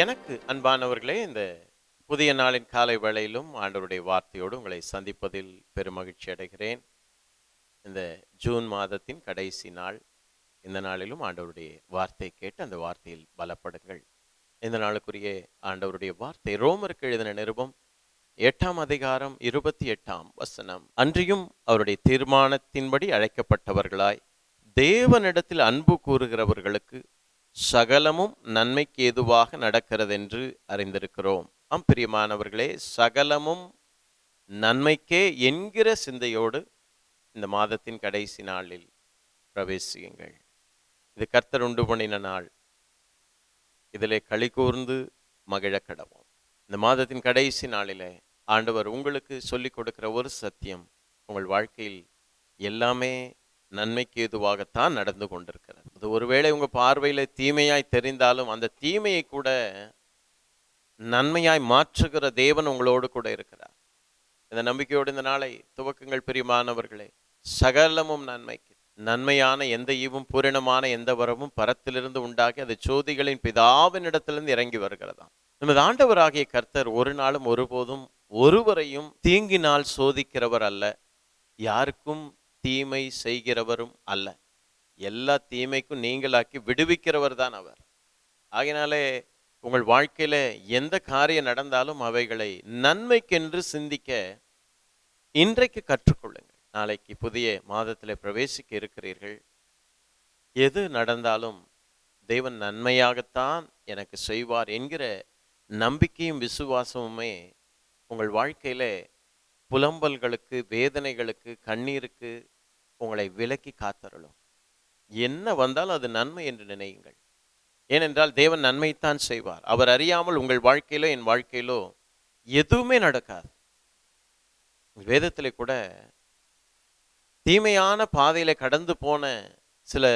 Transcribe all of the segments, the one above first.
எனக்கு அன்பானவர்களே இந்த புதிய நாளின் காலை வேளையிலும் ஆண்டவருடைய வார்த்தையோடு உங்களை சந்திப்பதில் பெருமகிழ்ச்சி அடைகிறேன். இந்த ஜூன் மாதத்தின் கடைசி நாள். இந்த நாளிலும் ஆண்டவருடைய வார்த்தை கேட்டு அந்த வார்த்தையில் பலப்படுங்கள். இந்த நாளுக்குரிய ஆண்டவருடைய வார்த்தை ரோமருக்கு எழுதின நிருபம் எட்டாம் அதிகாரம் இருபத்தி எட்டாம் வசனம். அன்றியும் அவருடைய தீர்மானத்தின்படி அழைக்கப்பட்டவர்களாய் தேவனிடத்தில் அன்பு கூறுகிறவர்களுக்கு சகலமும் நன்மைக்கு ஏதுவாக நடக்கிறதென்று அறிந்திருக்கிறோம். ஆம் பிரியமானவர்களே சகலமும் நன்மைக்கே என்கிற சிந்தையோடு இந்த மாதத்தின் கடைசி நாளில் பிரவேசியுங்கள். இது கர்த்தர் உண்டு பண்ணின நாள். இதிலே களி கூர்ந்து மகிழ கடவோம். இந்த மாதத்தின் கடைசி நாளிலே ஆண்டவர் உங்களுக்கு சொல்லிக் கொடுக்கிற ஒரு சத்தியம் உங்கள் வாழ்க்கையில் எல்லாமே நன்மைக்கு ஏதுவாகத்தான் நடந்து கொண்டிருக்கிறது. அது ஒருவேளை உங்க பார்வையில் தீமையாய் தெரிந்தாலும் அந்த தீமையை கூட நன்மையாய் மாற்றுகிற தேவன் உங்களோடு கூட இருக்கிறார். இந்த நம்பிக்கையோடு இந்த நாளை துவக்கங்கள் பிரியமானவர்களே சகலமும் நன்மைக்கு நன்மையான எந்த ஈவும் பூரணமான எந்த வரமும் பரத்திலிருந்து உண்டாகி அது சோதிகளின் பிதாவின் இடத்திலிருந்து இறங்கி வருகிறதாம். நமது ஆண்டவராகிய கர்த்தர் ஒரு நாளும் ஒருபோதும் ஒருவரையும் தீங்கினால் சோதிக்கிறவர் அல்ல யாருக்கும் தீமை செய்கிறவரும் அல்ல. எல்லா தீமைக்கும் நீங்களாக்கி விடுவிக்கிறவர் தான் அவர். ஆகினாலே உங்கள் வாழ்க்கையில எந்த காரியம் நடந்தாலும் அவைகளை நன்மைக்கென்று சிந்திக்க இன்றைக்கு கற்றுக்கொள்ளுங்கள். நாளைக்கு புதிய மாதத்தில் பிரவேசிக்க இருக்கிறீர்கள். எது நடந்தாலும் தெய்வன் நன்மையாகத்தான் எனக்கு செய்வார் என்கிற நம்பிக்கையும் விசுவாசமுமே உங்கள் வாழ்க்கையில புலம்பல்களுக்கு வேதனைகளுக்கு கண்ணீருக்கு உங்களை விலக்கி காத்தருளும். என்ன வந்தாலும் அது நன்மை என்று நினையுங்கள். ஏனென்றால் தேவன் நன்மைத்தான் செய்வார். அவர் அறியாமல் உங்கள் வாழ்க்கையிலோ என் வாழ்க்கையிலோ எதுவுமே நடக்காது. வேதத்திலே கூட தீமையான பாதையில கடந்து போன சில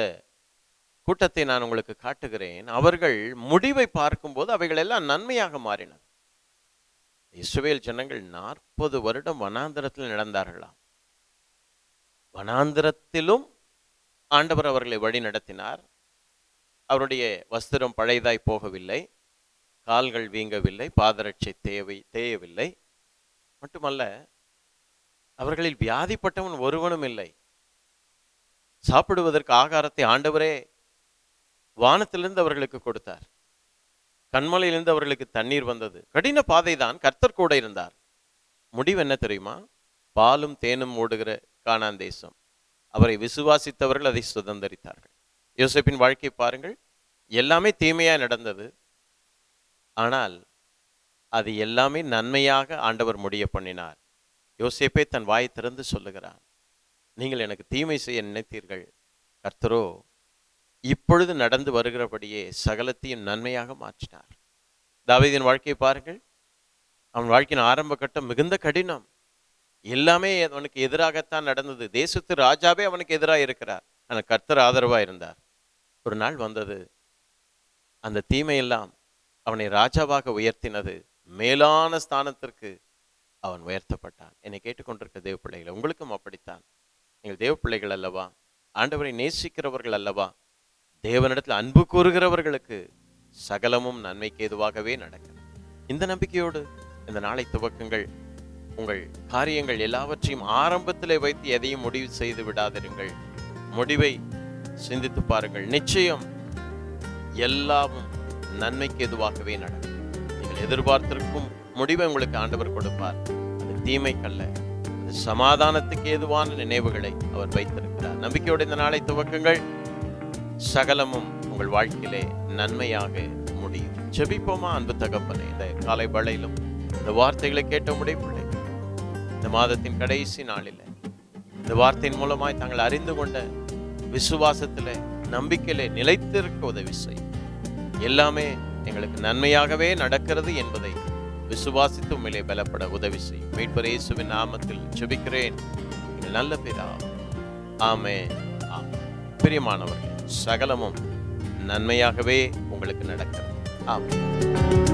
கூட்டத்தை நான் உங்களுக்கு காட்டுகிறேன். அவர்கள் முடிவை பார்க்கும்போது அவைகள் எல்லாம் நன்மையாக மாறினது இஸ்ரவேல் ஜனங்கள் நாற்பது வருடம் வனாந்திரத்தில் நடந்தார்களாம். வனாந்திரத்திலும் ஆண்டவர் அவர்களை வழி நடத்தினார். அவருடைய வஸ்திரம் பழையதாய் போகவில்லை. கால்கள் வீங்கவில்லை. பாதரட்சை தேவை தேயவில்லை. மட்டுமல்ல அவர்களில் வியாதிப்பட்டவன் ஒருவனும் இல்லை. சாப்பிடுவதற்கு ஆகாரத்தை ஆண்டவரே வானத்திலிருந்து அவர்களுக்கு கொடுத்தார். கண்மலையிலிருந்து அவர்களுக்கு தண்ணீர் வந்தது. கடின பாதைதான். கர்த்தர் கூட இருந்தார். முடிவு என்ன தெரியுமா? பாலும் தேனும் ஓடுகிற காணாந்தேசம் அவரை விசுவாசித்தவர்கள் அதை சுதந்தரித்தார்கள். யோசேப்பின் வாழ்க்கை பாருங்கள். எல்லாமே தீமையாக நடந்தது. ஆனால் அது எல்லாமே நன்மையாக ஆண்டவர் முடிய பண்ணினார். யோசேப்பே தன் வாயை திறந்து சொல்லுகிறான் நீங்கள் எனக்கு தீமை செய்ய நினைத்தீர்கள். கர்த்தரோ இப்பொழுது நடந்து வருகிறபடியே சகலத்தையும் நன்மையாக மாற்றினார். தாவீதின் வாழ்க்கையை பாருங்கள். அவன் வாழ்க்கையின் ஆரம்ப கட்டம் மிகுந்த கடினம். எல்லாமே அவனுக்கு எதிராகத்தான் நடந்தது. தேசத்து ராஜாவே அவனுக்கு எதிராக இருக்கிறார். ஆனால் கர்த்தர் ஆதரவா இருந்தார். ஒரு நாள் வந்தது. அந்த தீமையெல்லாம் அவனை ராஜாவாக உயர்த்தினது. மேலான ஸ்தானத்திற்கு அவன் உயர்த்தப்பட்டான். என்னை கேட்டுக்கொண்டிருக்க தேவ பிள்ளைகளை உங்களுக்கும் அப்படித்தான். நீங்கள் தேவ பிள்ளைகள் அல்லவா? ஆண்டவரை நேசிக்கிறவர்கள் அல்லவா? தேவனிடத்தில் அன்பு கூறுகிறவர்களுக்கு சகலமும் நன்மைக்கு எதுவாகவே நடக்கும். இந்த நம்பிக்கையோடு இந்த நாளை துவக்குங்கள். உங்கள் காரியங்கள் எல்லாவற்றையும் ஆரம்பத்திலே வைத்து எதையும் முடிவு செய்து விடாதிருங்கள். முடிவை சிந்தித்து பாருங்கள். நிச்சயம் எல்லாமும் நன்மைக்கு எதுவாகவே நடக்கும். நீங்கள் எதிர்பார்த்திருக்கும் முடிவை உங்களுக்கு ஆண்டவர் கொடுப்பார். அது தீமைக்கல்ல. அது சமாதானத்துக்கு ஏதுவான நினைவுகளை அவர் வைத்திருக்கிறார். நம்பிக்கையோடு இந்த நாளை துவக்குங்கள். சகலமும் உங்கள் வாழ்க்கையிலே நன்மையாக முடியும். ஜெபிப்போமா அன்பு தகப்பனே? இந்த காலை வளையிலும் இந்த வார்த்தைகளை கேட்ட முடியும் இந்த மாதத்தின் கடைசி நாளில். இந்த வார்த்தையின் மூலமாய் தாங்கள் அறிந்து கொண்ட விசுவாசத்தில் நம்பிக்கையிலே நிலைத்திருக்க உதவி செய்யும். எல்லாமே எங்களுக்கு நன்மையாகவே நடக்கிறது என்பதை விசுவாசித்து உண்மையிலே பலப்பட உதவி செய்யும். மீட்பர் இயேசுவின் நாமத்தில் ஜெபிக்கிறேன். நல்ல பேரா ஆமே ஆமே பிரியமானவர்கள் சகலமும் நன்மையாகவே உங்களுக்கு நடக்கிறது. ஆமாம்